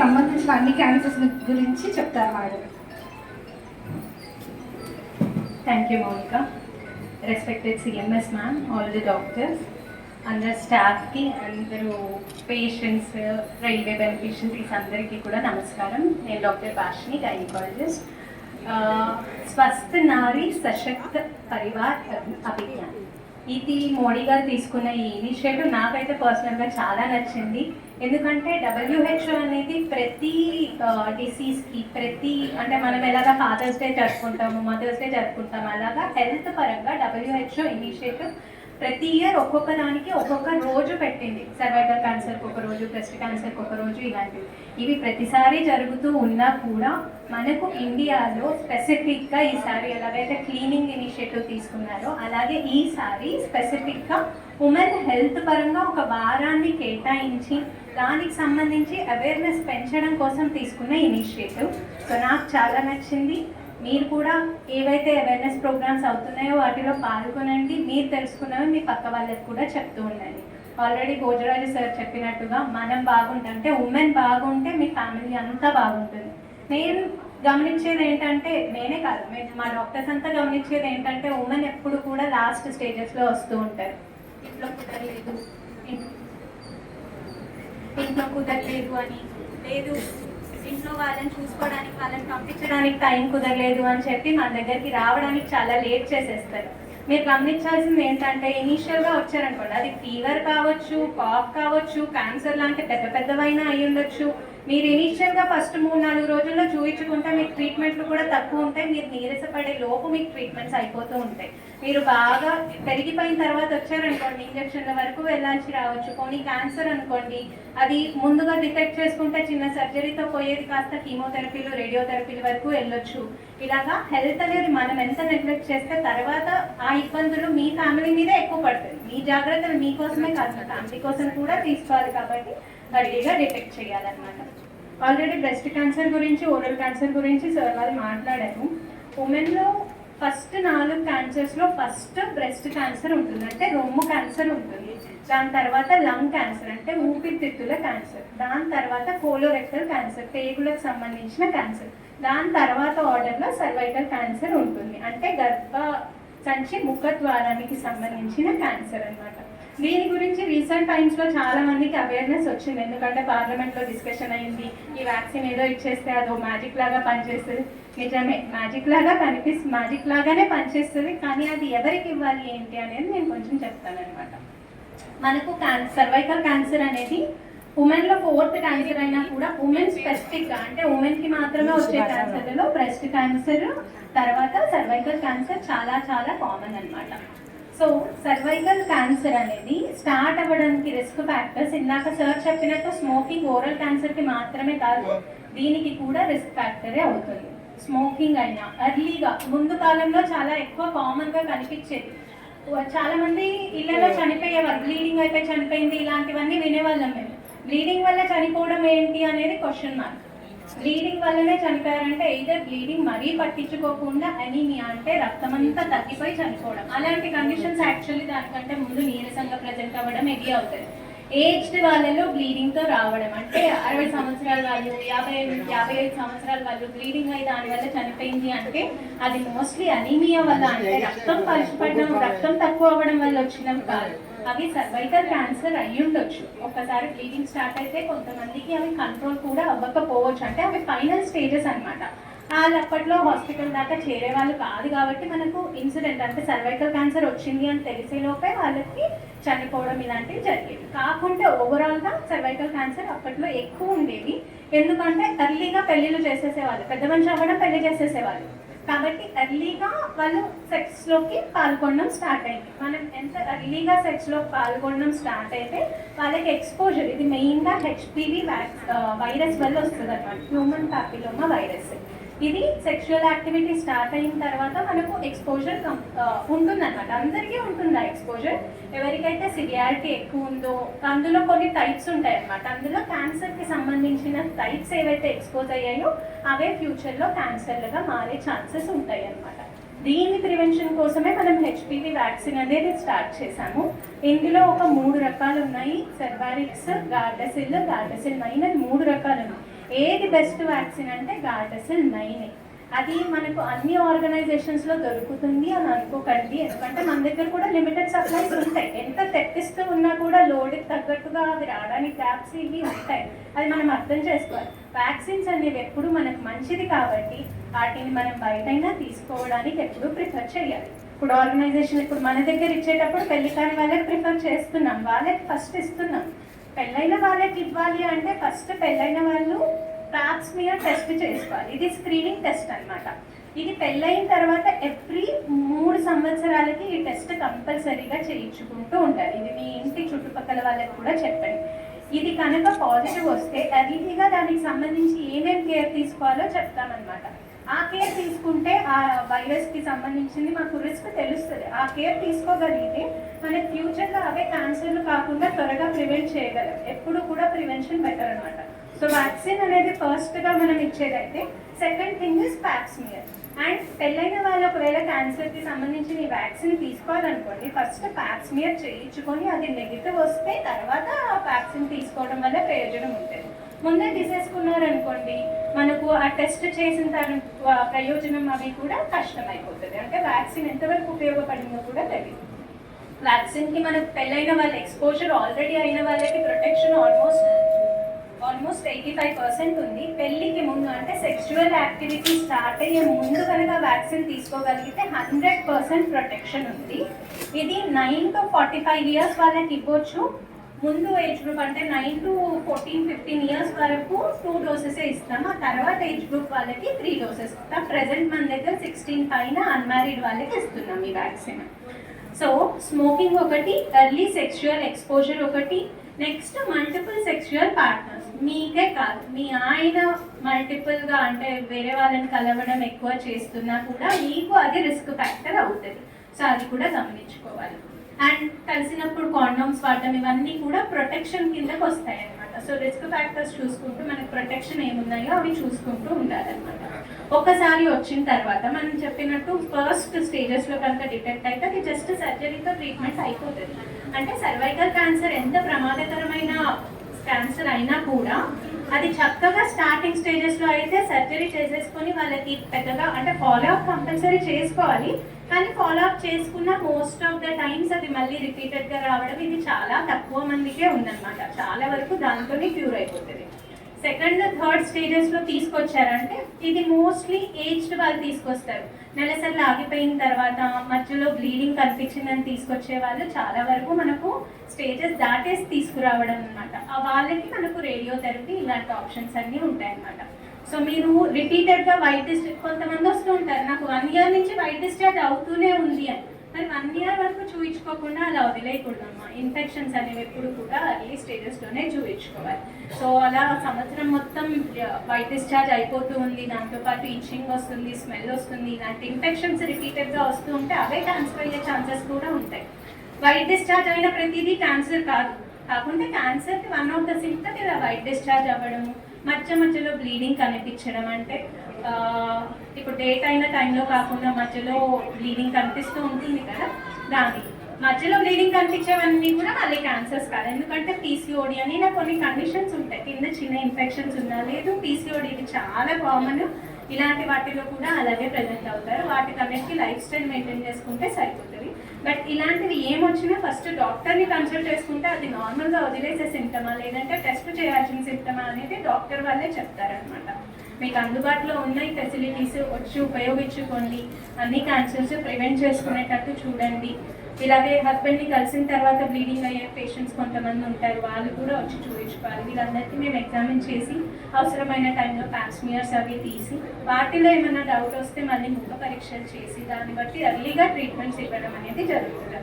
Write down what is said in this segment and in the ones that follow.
సంబంధించిన అన్ని క్యాన్సర్స్ గురించి చెప్తారు madam. Thank you Mounika respected CMS ma'am all the doctors అందరు స్టాఫ్కి అందరూ పేషెంట్స్ రైల్వే బెనిఫిషరీస్ అందరికీ కూడా నమస్కారం. నేను డాక్టర్ భాషిని గైనకాలజిస్ట్ uh, స్వస్థ నారీ సశక్త పరివార్ అభిజ్ఞాన్. ఇది మోడీ గారు తీసుకున్న ఈ ఇనిషియేటివ్. నాకైతే పర్సనల్గా చాలా నచ్చింది. ఎందుకంటే డబ్ల్యూహెచ్ఓ అనేది ప్రతి డిసీజ్కి ప్రతి అంటే మనం ఎలాగ ఫాదర్స్ డే జరుపుకుంటాము మదర్స్ డే జరుపుకుంటాము అలాగా హెల్త్ పరంగా డబ్ల్యూహెచ్ఓ ఇనిషియేటివ్ ప్రతి ఇయర్ ఒక్కొక్క దానికి ఒక్కొక్క రోజు పెట్టింది. సర్వైకల్ క్యాన్సర్కి ఒక రోజు బ్రెస్ట్ క్యాన్సర్కి ఒక రోజు ఇలాంటివి. ఇవి ప్రతిసారి జరుగుతూ ఉన్నా కూడా మనకు ఇండియాలో స్పెసిఫిక్గా ఈసారి ఎలాగైతే క్లీనింగ్ ఇనిషియేటివ్ తీసుకున్నారో అలాగే ఈసారి స్పెసిఫిక్గా ఉమెన్ హెల్త్ పరంగా ఒక వారాన్ని కేటాయించి దానికి సంబంధించి అవేర్నెస్ పెంచడం కోసం తీసుకున్న ఇనిషియేటివ్ సో నాకు చాలా నచ్చింది. మీరు కూడా ఏవైతే అవేర్నెస్ ప్రోగ్రామ్స్ అవుతున్నాయో వాటిలో పాల్గొనండి. మీరు తెలుసుకున్నవి మీ పక్క వాళ్ళకి కూడా చెప్తూ ఉండండి. ఆల్రెడీ భోజరాజు సార్ చెప్పినట్టుగా మనం బాగుంటుంటే ఉమెన్ బాగుంటే మీ ఫ్యామిలీ అంతా బాగుంటుంది. నేను గమనించేది ఏంటంటే నేనే కాదు. మేము మా డాక్టర్స్ అంతా గమనించేది ఏంటంటే ఉమెన్ ఎప్పుడు కూడా లాస్ట్ స్టేజెస్లో వస్తూ ఉంటారు. ఇంట్లో కుదరలేదు. ఇంట్లో కుదరలేదు అని లేదు. ఇంట్లో వాళ్ళని చూసుకోవడానికి వాళ్ళని పంపించడానికి టైం కుదరలేదు అని చెప్పి మన దగ్గరికి రావడానికి చాలా లేట్ చేసేస్తారు. మీరు గమనించాల్సింది ఏంటంటే ఇనీషియల్గా వచ్చారనుకోండి అది ఫీవర్ కావచ్చు కాఫ్ కావచ్చు క్యాన్సర్ లాంటి పెద్ద పెద్దవైన అయి ఉండొచ్చు. మీరు ఇనీషియల్గా ఫస్ట్ మూడు నాలుగు రోజుల్లో చూయించుకుంటే మీకు ట్రీట్మెంట్లు కూడా తక్కువ ఉంటాయి. మీరు నీరసపడే లోపు మీకు ట్రీట్మెంట్స్ అయిపోతూ ఉంటాయి. మీరు బాగా పెరిగిపోయిన తర్వాత వచ్చారనుకోండి ఇంజక్షన్ల వరకు వెళ్ళాల్సి రావచ్చు. పోనీ క్యాన్సర్ అనుకోండి అది ముందుగా డిటెక్ట్ చేసుకుంటే చిన్న సర్జరీతో పోయేది కాస్త కీమోథెరపీలు రేడియోథెరపీలు వరకు వెళ్ళొచ్చు. ఇలాగా హెల్త్ అనేది మనం ఎంత నెగ్లెక్ట్ చేస్తే తర్వాత ఆ ఇబ్బందులు మీ ఫ్యామిలీ మీదే ఎక్కువ పడుతుంది మీ జాగ్రత్తలు మీకోసమే కాదు ఫ్యామిలీ కోసం కూడా తీసుకోవాలి కాబట్టి రెడీగా డిటెక్ట్ చేయాలన్నమాట. ఆల్రెడీ బ్రెస్ట్ క్యాన్సర్ గురించి ఓరల్ క్యాన్సర్ గురించి సార్ వాళ్ళు మాట్లాడారు. ఉమెన్లో ఫస్ట్ నాలుగు క్యాన్సర్స్లో ఫస్ట్ బ్రెస్ట్ క్యాన్సర్ ఉంటుంది. అంటే రొమ్ము క్యాన్సర్ ఉంటుంది. దాని తర్వాత లంగ్ క్యాన్సర్ అంటే ఊపిరితిత్తుల క్యాన్సర్ దాని తర్వాత కోలోరెక్టల్ క్యాన్సర్ పేగులకు సంబంధించిన క్యాన్సర్ దాని తర్వాత ఆర్డర్లో సర్వైకల్ క్యాన్సర్ ఉంటుంది. అంటే గర్భ సంచి ముఖ ద్వారానికి సంబంధించిన క్యాన్సర్ అన్నమాట. దీని గురించి రీసెంట్ టైమ్స్లో చాలా మందికి అవేర్నెస్ వచ్చింది. ఎందుకంటే పార్లమెంట్లో డిస్కషన్ అయింది ఈ వ్యాక్సిన్ ఏదో ఇచ్చేస్తే అదో మ్యాజిక్ లాగా పనిచేస్తుంది. నిజమే మ్యాజిక్ లాగా కనిపిస్తుంది మ్యాజిక్ లాగానే పనిచేస్తుంది కానీ అది ఎవరికి ఇవ్వాలి ఏంటి అనేది నేను కొంచెం చెప్తాను అనమాట మనకు క్యాన్ సర్వైకల్ క్యాన్సర్ అనేది ఉమెన్లో ఫోర్త్ క్యాన్సర్ అయినా కూడా ఉమెన్ స్పెసిఫిక్గా అంటే ఉమెన్కి మాత్రమే వచ్చే క్యాన్సర్లలో బ్రెస్ట్ క్యాన్సర్ తర్వాత సర్వైకల్ క్యాన్సర్ చాలా చాలా కామన్ అన్నమాట. సో సర్వైకల్ క్యాన్సర్ అనేది స్టార్ట్ అవ్వడానికి రిస్క్ ఫ్యాక్టర్స్ ఇందాక సార్ చెప్పినట్టు స్మోకింగ్ ఓరల్ క్యాన్సర్కి మాత్రమే కాదు దీనికి కూడా రిస్క్ ఫ్యాక్టరే అవుతుంది. స్మోకింగ్ అయినా ఎర్లీగా ముందు కాలంలో చాలా ఎక్కువ కామన్గా కనిపించేది. చాలా మంది ఇళ్ళలో చనిపోయేవారు బ్లీడింగ్ అయితే చనిపోయింది ఇలాంటివన్నీ వినేవాళ్ళం మేము. బ్లీడింగ్ వల్ల చనిపోవడం ఏంటి అనేది క్వశ్చన్ మార్క్ బ్లీడింగ్ వల్లనే చనిపోయారంటే ఎయిదర్ బ్లీడింగ్ మరీ పట్టించుకోకుండా అనీమియా అంటే రక్తం అంతా తగ్గిపోయి చనిపోవడం. అలాంటి కండిషన్స్ యాక్చువల్లీ దానికంటే ముందు నీరసంగా ప్రజెంట్ అవ్వడం ఎగి అవుతుంది. ఏజ్డ్ వాళ్ళలో బ్లీడింగ్తో రావడం. అంటే అరవై సంవత్సరాల వాళ్ళు యాభై యాభై ఐదు సంవత్సరాల వాళ్ళు బ్లీడింగ్ అయి దాని వల్ల చనిపోయింది అంటే అది మోస్ట్లీ అనీమియా వల్ల అంటే రక్తం పలుచపడడం రక్తం తక్కువ అవ్వడం వల్ల వచ్చినాం కాదు. అవి సర్వైకల్ క్యాన్సర్ అయి ఉండొచ్చు. ఒక్కసారి బ్లీడింగ్ స్టార్ట్ అయితే కొంతమందికి అవి కంట్రోల్ కూడా అవ్వకపోవచ్చు. అంటే అవి ఫైనల్ స్టేజెస్ అనమాట వాళ్ళు అప్పట్లో హాస్పిటల్ దాకా చేరే వాళ్ళు కాదు కాబట్టి మనకు ఇన్సిడెంట్ అంటే సర్వైకల్ క్యాన్సర్ వచ్చింది అని తెలిసే లోపే వాళ్ళకి చనిపోవడం ఇలాంటివి జరిగేవి. కాకుంటే ఓవరాల్గా సర్వైకల్ క్యాన్సర్ అప్పట్లో ఎక్కువ ఉండేవి. ఎందుకంటే ఎర్లీగా పెళ్ళిళ్ళు చేసేసేవాళ్ళు. పెద్ద మనిషి అవ్వడం పెళ్ళి చేసేసేవాళ్ళు. కాబట్టి ఎర్లీగా వాళ్ళు సెక్స్లోకి పాల్గొనడం స్టార్ట్ అయింది. మనం ఎంత ఎర్లీగా సెక్స్లో పాల్గొనడం స్టార్ట్ అయితే వాళ్ళకి ఎక్స్పోజర్ ఇది మెయిన్గా హెచ్పివి వైరస్ వల్ల వస్తుంది అనమాట హ్యూమన్ పాపిలోమా వైరస్ ఇది సెక్షువల్ యాక్టివిటీ స్టార్ట్ అయిన తర్వాత మనకు ఎక్స్పోజర్ ఉంటుందన్నమాట. అందరికీ ఉంటుంది ఆ ఎక్స్పోజర్ ఎవరికైతే సివియారిటీ ఎక్కువ ఉందో అందులో కొన్ని టైప్స్ ఉంటాయి అన్నమాట అందులో క్యాన్సర్కి సంబంధించిన టైప్స్ ఏవైతే ఎక్స్పోజ్ అయ్యాయో అవే ఫ్యూచర్లో క్యాన్సర్లుగా మారే ఛాన్సెస్ ఉంటాయి అన్నమాట దీని ప్రివెన్షన్ కోసమే మనం హెచ్పివి వ్యాక్సిన్ అనేది స్టార్ట్ చేశాము. ఇందులో ఒక మూడు రకాలు ఉన్నాయి. సెర్వారిక్స్ గార్డసిల్ గార్డసిల్ మైనర్ అని మూడు రకాలు ఉన్నాయి. ఏది బెస్ట్ వ్యాక్సిన్ అంటే గార్డసిల్ నైన్. అది మనకు అన్ని ఆర్గనైజేషన్స్లో దొరుకుతుంది అని అనుకోకండి. ఎందుకంటే మన దగ్గర కూడా లిమిటెడ్ సప్లైస్ ఉంటాయి. ఎంత తెప్పిస్తూ ఉన్నా కూడా లోడ్కి తగ్గట్టుగా అవి రావడానికి గ్యాప్స్ ఇవి ఉంటాయి. అది మనం అర్థం చేసుకోవాలి. వ్యాక్సిన్స్ అనేవి ఎప్పుడు మనకు మంచిది కాబట్టి వాటిని మనం బయటైనా తీసుకోవడానికి ఎప్పుడు ప్రిఫర్ చేయాలి. ఇప్పుడు ఆర్గనైజేషన్ ఇప్పుడు మన దగ్గర ఇచ్చేటప్పుడు పెళ్ళి కాని వాళ్ళకి ప్రిఫర్ చేస్తున్నాం. వాళ్ళకి ఫస్ట్ ఇస్తున్నాం. పెళ్ళైన వాళ్ళకి ఇవ్వాలి అంటే ఫస్ట్ పెళ్ళైన వాళ్ళు ప్యాప్స్ మీద టెస్ట్ చేసుకోవాలి. ఇది స్క్రీనింగ్ టెస్ట్ అన్నమాట. ఇది పెళ్ళైన తర్వాత ఎవ్రీ మూడు సంవత్సరాలకి ఈ టెస్ట్ కంపల్సరీగా చేయించుకుంటూ ఉండాలి. ఇది మీ ఇంటి చుట్టుపక్కల వాళ్ళకి కూడా చెప్పండి. ఇది కనుక పాజిటివ్ వస్తే ఎర్లీగా దానికి సంబంధించి ఏమేమి కేర్ తీసుకోవాలో చెప్తామన్నమాట. ఆ కేర్ తీసుకుంటే ఆ వైరస్కి సంబంధించింది మాకు రిస్క్ తెలుస్తుంది. ఆ కేర్ తీసుకోగలిగితే మన ఫ్యూచర్లో అవే క్యాన్సర్లు కాకుండా త్వరగా ప్రివెంట్ చేయగలం. ఎప్పుడు కూడా ప్రివెన్షన్ బెటర్ అనమాట సో వ్యాక్సిన్ అనేది ఫస్ట్గా మనం ఇచ్చేదైతే second thing is pap smear and పెళ్ళైన వాళ్ళు ఒకవేళ క్యాన్సర్కి సంబంధించిన ఈ వ్యాక్సిన్ తీసుకోవాలనుకోండి ఫస్ట్ ప్యాప్స్మియర్ చేయించుకొని అది నెగిటివ్ వస్తే తర్వాత ఆ వ్యాక్సిన్ తీసుకోవడం వల్ల ప్రయోజనం ఉంటుంది. ముందే తీసేసుకున్నారనుకోండి మనకు ఆ టెస్ట్ చేసిన తర్వాత ప్రయోజనం అవి కూడా కష్టం అయిపోతుంది అంటే వ్యాక్సిన్ ఎంతవరకు ఉపయోగపడిందో కూడా తెలియదు వ్యాక్సిన్కి మనకు పెళ్ళైన వాళ్ళ ఎక్స్పోజర్ ఆల్రెడీ అయిన వాళ్ళకి protection almost almost eighty five percent ఉంది. పెళ్ళికి ముందు అంటే సెక్చువల్ యాక్టివిటీ స్టార్ట్ అయ్యే ముందు కనుక వ్యాక్సిన్ తీసుకోగలిగితే హండ్రెడ్ పర్సెంట్ ప్రొటెక్షన్ ఉంది. ఇది nine to forty five years వాళ్ళకి ఇవ్వచ్చు. ముందు ఏజ్ గ్రూప్ అంటే nine to fourteen fifteen years వరకు టూ డోసెస్ ఇస్తాం. ఆ తర్వాత ఏజ్ గ్రూప్ వాళ్ళకి త్రీ డోసెస్ ఇస్తాం ప్రెసెంట్ మన దగ్గర సిక్స్టీన్ పైన అన్మ్యారీడ్ వాళ్ళకి ఇస్తున్నాం ఈ వ్యాక్సిన్ సో స్మోకింగ్ ఒకటి ఎర్లీ సెక్షువల్ ఎక్స్పోజర్ ఒకటి నెక్స్ట్ మల్టిపుల్ సెక్షువల్ పార్ట్నర్స్ మీకే కాదు మీ ఆయన మల్టిపుల్గా అంటే వేరే వాళ్ళని కలవడం ఎక్కువ చేస్తున్నా కూడా మీకు అది రిస్క్ ఫ్యాక్టర్ అవుతుంది. సో అది కూడా గమనించుకోవాలి. అండ్ కలిసినప్పుడు కాండమ్స్ వాడటం ఇవన్నీ కూడా ప్రొటెక్షన్ కిందకు వస్తాయి అనమాట సో రిస్క్ ఫ్యాక్టర్స్ చూసుకుంటూ మనకు ప్రొటెక్షన్ ఏమున్నాయో అవి చూసుకుంటూ ఉండాలన్నమాట. ఒకసారి వచ్చిన తర్వాత మనం చెప్పినట్టు ఫస్ట్ స్టేజెస్లో కనుక డిటెక్ట్ అయితే అది జస్ట్ సర్జరీతో ట్రీట్మెంట్ అయిపోతుంది. అంటే సర్వైకల్ క్యాన్సర్ ఎంత ప్రమాదకరమైన క్యాన్సర్ అయినా కూడా అది చక్కగా స్టార్టింగ్ స్టేజెస్లో అయితే సర్జరీ చేసేసుకొని వాళ్ళకి పెద్దగా అంటే ఫాలో అప్ కంపల్సరీ చేసుకోవాలి. కానీ ఫాలో అప్ చేసుకున్న మోస్ట్ ఆఫ్ ద టైమ్స్ అది మళ్ళీ రిపీటెడ్గా రావడం ఇది చాలా తక్కువ మందికే ఉందన్నమాట. చాలా వరకు దాంతోనే క్యూర్ అయిపోతుంది. సెకండ్ థర్డ్ స్టేజెస్లో తీసుకొచ్చారంటే ఇది మోస్ట్లీ ఏజ్డ్ వాళ్ళు తీసుకొస్తారు. నెలసరి ఆగిపోయిన తర్వాత మధ్యలో బ్లీడింగ్ కనిపించిందని తీసుకొచ్చే వాళ్ళు చాలా వరకు మనకు స్టేజెస్ దాటేసి తీసుకురావడం అనమాట ఆ వాళ్ళకి మనకు రేడియోథెరపీ ఇలాంటి ఆప్షన్స్ అన్నీ ఉంటాయన్నమాట. సో మీరు రిపీటెడ్గా వైట్ డిస్ట్రిక్ట్ కొంతమంది వస్తూ ఉంటారు. నాకు వన్ ఇయర్ నుంచి వైట్ డిస్ట్రాక్ట్ అవుతూనే ఉంది అని. మరి వన్ ఇయర్ వరకు చూపించుకోకుండా అలా వదిలేయకూడదమ్మా ఇన్ఫెక్షన్స్ అనేవి ఎప్పుడు కూడా అర్లీ స్టేజెస్లోనే చూపించుకోవాలి సో అలా సంవత్సరం మొత్తం వైట్ డిశ్చార్జ్ అయిపోతూ ఉంది. దాంతోపాటు ఇచ్చింగ్ వస్తుంది స్మెల్ వస్తుంది. ఇలాంటి ఇన్ఫెక్షన్స్ రిపీటెడ్గా వస్తూ ఉంటే అవే క్యాన్సర్ అయ్యే ఛాన్సెస్ కూడా ఉంటాయి. వైట్ డిశ్చార్జ్ అయిన ప్రతిదీ క్యాన్సర్ కాదు. కాకుంటే క్యాన్సర్కి వన్ ఆఫ్ ద సిమ్టమ్ ఇలా వైట్ డిశ్చార్జ్ అవ్వడము. మధ్య మధ్యలో బ్లీడింగ్ కనిపించడం అంటే ఇప్పుడు డేట్ అయిన టైంలో కాకుండా మధ్యలో బ్లీడింగ్ కనిపిస్తూ ఉంటుంది కదా దాని. మధ్యలో బ్లీడింగ్ కనిపించేవన్నీ కూడా మళ్ళీ క్యాన్సర్స్ కాదు. ఎందుకంటే పీసీఓడి అని నాకు కొన్ని కండిషన్స్ ఉంటాయి. కింద చిన్న ఇన్ఫెక్షన్స్ ఉన్నా లేదు పీసీఓడి చాలా కామన్ ఇలాంటి వాటిలో కూడా అలాగే ప్రజెంట్ అవుతారు. వాటికన్నిటికీ లైఫ్ స్టైల్ మెయింటైన్ చేసుకుంటే సరిపోతుంది. బట్ ఇలాంటివి ఏమొచ్చినా ఫస్ట్ డాక్టర్ని కన్సల్ట్ చేసుకుంటే అది నార్మల్గా వదిలేసే సిమ్టమా లేదంటే టెస్ట్ చేయాల్సిన సిమ్టమా అనేది డాక్టర్ వాళ్ళే చెప్తారనమాట. మీకు అందుబాటులో ఉన్న ఈ ఫెసిలిటీస్ వచ్చి ఉపయోగించుకోండి. అన్ని క్యాన్సర్స్ ప్రివెంట్ చేసుకునేటట్టు చూడండి. ఇలాగే హస్బెండ్ని కలిసిన తర్వాత బ్లీడింగ్ అయ్యే పేషెంట్స్ కొంతమంది ఉంటారు. వాళ్ళు కూడా వచ్చి చూపించుకోవాలి. వీళ్ళందరికీ మేము ఎగ్జామిన్ చేసి అవసరమైన టైంలో ప్యాక్స్మియర్స్ అవి తీసి వాటిలో ఏమైనా డౌట్ వస్తే మళ్ళీ ముఖ పరీక్షలు చేసి దాన్ని బట్టి ఎర్లీగా ట్రీట్మెంట్స్ ఇవ్వడం అనేది జరుగుతుంది.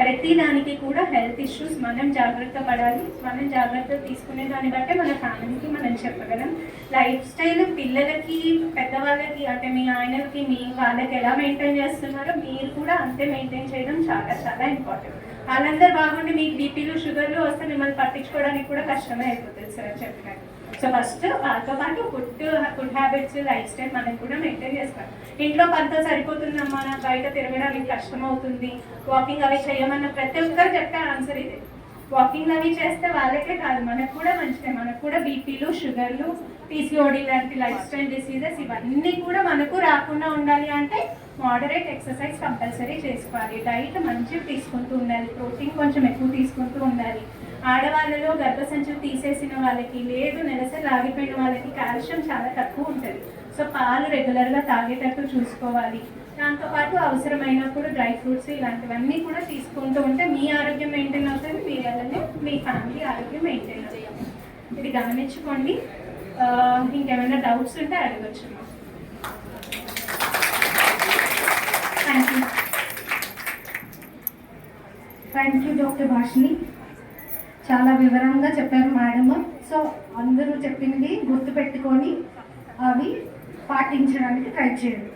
ప్రతి దానికి కూడా హెల్త్ ఇష్యూస్ మనం జాగ్రత్త పడాలి మనం జాగ్రత్త తీసుకునే దాన్ని బట్టే మన ఫ్యామిలీకి మనం చెప్పగలం. లైఫ్ స్టైల్ పిల్లలకి పెద్దవాళ్ళకి అంటే మీ ఆయనకి మీ వాళ్ళకి ఎలా మెయింటైన్ చేస్తున్నారో మీరు కూడా అంతే మెయింటైన్ చేయడం చాలా చాలా ఇంపార్టెంట్ వాళ్ళందరూ బాగుండి మీకు బీపీలు షుగర్లు వస్తే మిమ్మల్ని పట్టించుకోవడానికి కూడా కష్టమే అయిపోతుంది సార్ చెప్పినట్టు. సో ఫస్ట్ వాళ్ళతో పాటు food food habits lifestyle మనం కూడా మెయింటైన్ చేసుకోవాలి ఇంట్లో పనితో సరిపోతుందమ్మా నాకు బయట తిరగడానికి కష్టం అవుతుంది వాకింగ్ అవి చేయమన్న ప్రతి ఒక్కరు చెప్పే ఆన్సర్ ఇది. వాకింగ్ అవి చేస్తే వాళ్ళకే కాదు మనకు కూడా మంచిదే. మనకు కూడా బీపీలు షుగర్లు పీసీఓడి లాంటి లైఫ్ స్టైల్ డిసీజెస్ ఇవన్నీ కూడా మనకు రాకుండా ఉండాలి అంటే మోడరేట్ ఎక్సర్సైజ్ కంపల్సరీ చేసుకోవాలి. డైట్ మంచిగా తీసుకుంటూ ఉండాలి. ప్రోటీన్ కొంచెం ఎక్కువ తీసుకుంటూ ఉండాలి. ఆడవాళ్ళలో గర్భసంచులు తీసేసిన వాళ్ళకి లేదు నెలసరి రాగిపోయిన వాళ్ళకి కాల్షియం చాలా తక్కువ ఉంటుంది. సో పాలు రెగ్యులర్గా తాగేటట్టు చూసుకోవాలి. దాంతోపాటు అవసరమైనప్పుడు డ్రై ఫ్రూట్స్ ఇలాంటివన్నీ కూడా తీసుకుంటూ ఉంటే మీ ఆరోగ్యం మెయింటైన్ అవుతుంది మీ వల్లనే మీ ఫ్యామిలీ ఆరోగ్యం మెయింటైన్ అవుతుంది. ఇది గమనించుకోండి. ఇంకేమైనా డౌట్స్ ఉంటే అడగచ్చు. Thank you thank you doctor Bhashini చాలా వివరంగా చెప్పారు మేడమ్ సో అందరూ చెప్పింది గుర్తుపెట్టుకొని అవి పాటించడానికి ట్రై చేయండి.